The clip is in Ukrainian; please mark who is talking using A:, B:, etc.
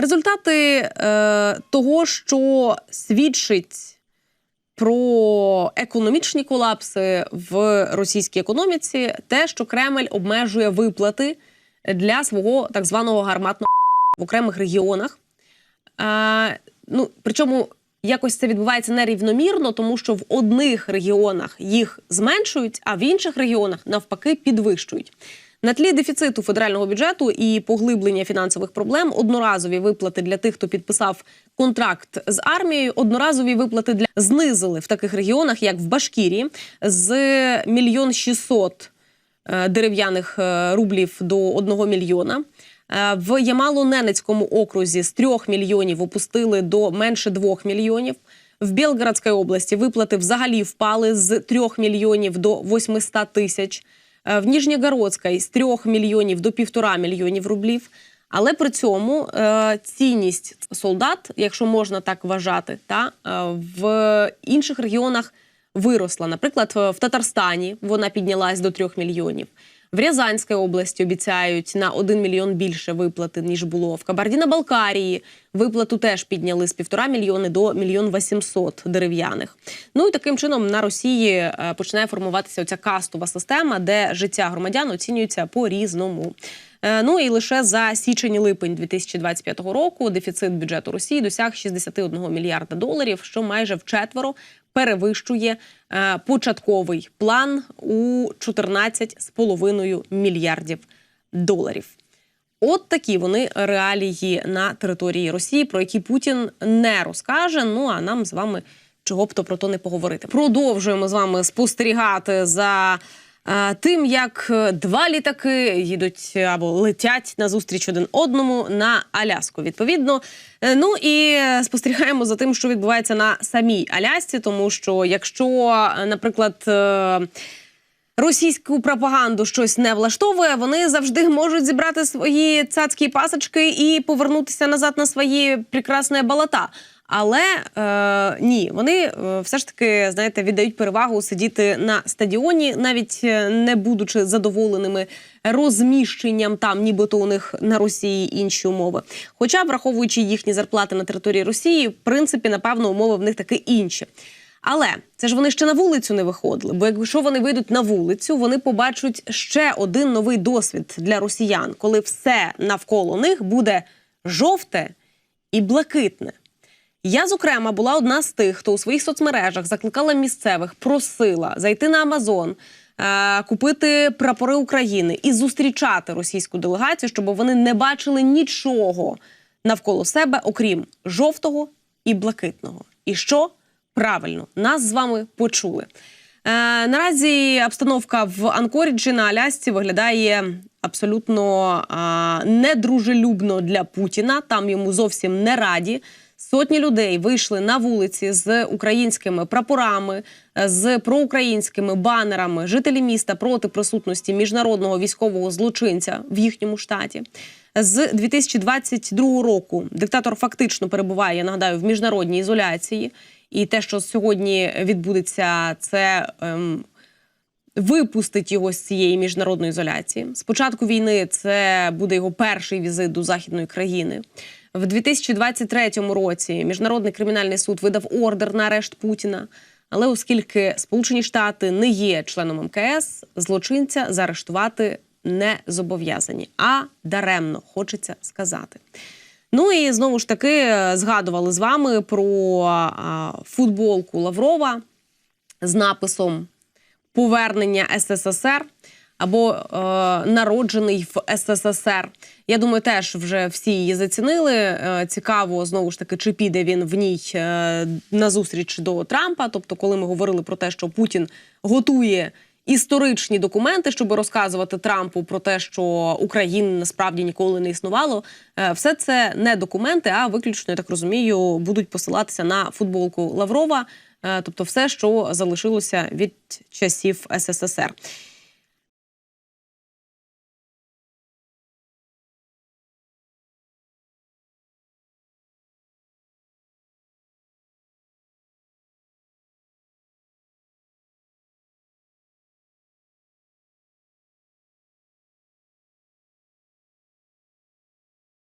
A: результати е, того, що свідчить про економічні колапси в російській економіці, те, що Кремль обмежує виплати для свого так званого гарматного в окремих регіонах. Е, ну, причому якось це відбувається нерівномірно, тому що в одних регіонах їх зменшують, а в інших регіонах навпаки підвищують. На тлі дефіциту федерального бюджету і поглиблення фінансових проблем одноразові виплати для тих, хто підписав контракт з армією, одноразові виплати для знизили в таких регіонах, як в Башкірії, з мільйон шістсот е, дерев'яних е, рублів до 1 мільйона. Е, В Ямало-Ненецькому окрузі з 3 мільйонів опустили до менше 2 мільйонів. В Білгородській області виплати взагалі впали з 3 мільйонів до 800 тисяч. Е, В Ніжньогородській з 3 мільйонів до 1,5 мільйонів рублів. Але при цьому е, цінність солдат, якщо можна так вважати, та е, в інших регіонах виросла. Наприклад, в Татарстані вона піднялась до 3 мільйонів. В Рязанській області обіцяють на 1 мільйон більше виплати, ніж було. В Кабардіно-Балкарії виплату теж підняли з півтора мільйони до мільйон 800 дерев'яних. Ну і таким чином на Росії е, починає формуватися оця кастова система, де життя громадян оцінюється по-різному. Е, Ну і лише за січень-липень 2025 року дефіцит бюджету Росії досяг 61 мільярда доларів, що майже вчетверо перевищує е, початковий план у 14,5 мільярдів доларів. От такі вони реалії на території Росії, про які Путін не розкаже. Ну а нам з вами чого б то про то не поговорити. Продовжуємо з вами спостерігати за тим, як е, два літаки їдуть або летять на зустріч один одному на Аляску. Відповідно, Е, ну і е, спостерігаємо за тим, що відбувається на самій Алясці, тому що якщо, е, наприклад. Російську пропаганду щось не влаштовує, вони завжди можуть зібрати свої цацькі пасочки і повернутися назад на свої прекрасні болота. Але е, ні, вони е, все ж таки знаєте віддають перевагу сидіти на стадіоні, навіть е, не будучи задоволеними розміщенням там, нібито у них на Росії інші умови. Хоча, враховуючи їхні зарплати на території Росії, в принципі, напевно, умови в них таки інші. Але це ж вони ще на вулицю не виходили. Бо якщо вони вийдуть на вулицю, вони побачать ще один новий досвід для росіян, коли все навколо них буде жовте і блакитне. Я, зокрема, була одна з тих, хто у своїх соцмережах закликала місцевих, просила зайти на Амазон, е, купити прапори України і зустрічати російську делегацію, щоб вони не бачили нічого навколо себе, окрім жовтого і блакитного. І що? Правильно, нас з вами почули. Е, наразі обстановка в Анкоріджі на Алясці виглядає абсолютно е, недружелюбно для Путіна. Там йому зовсім не раді. Сотні людей вийшли на вулиці з українськими прапорами, е, з проукраїнськими банерами. Жителі міста проти присутності міжнародного військового злочинця в їхньому штаті. З 2022 року диктатор фактично перебуває, я нагадаю, в міжнародній ізоляції. І те, що сьогодні відбудеться, це ем, випустить його з цієї міжнародної ізоляції. З початку війни це буде його перший візит до західної країни. В 2023 році міжнародний кримінальний суд видав ордер на арешт Путіна. Але оскільки Сполучені Штати не є членом МКС, злочинця заарештувати не зобов'язані, а даремно хочеться сказати. Ну і знову ж таки е, згадували з вами про футболку Лаврова з написом Повернення СССР або е, народжений в СССР. Я думаю, теж вже всі її зацінили. Е, цікаво знову ж таки, чи піде він в ній е, на зустріч до Трампа. Тобто, коли ми говорили про те, що Путін готує. Історичні документи, щоб розказувати Трампу про те, що України насправді ніколи не існувало, Е, все це не документи, а виключно я так розумію, будуть посилатися на футболку Лаврова, Е, тобто все, що залишилося від часів СССР.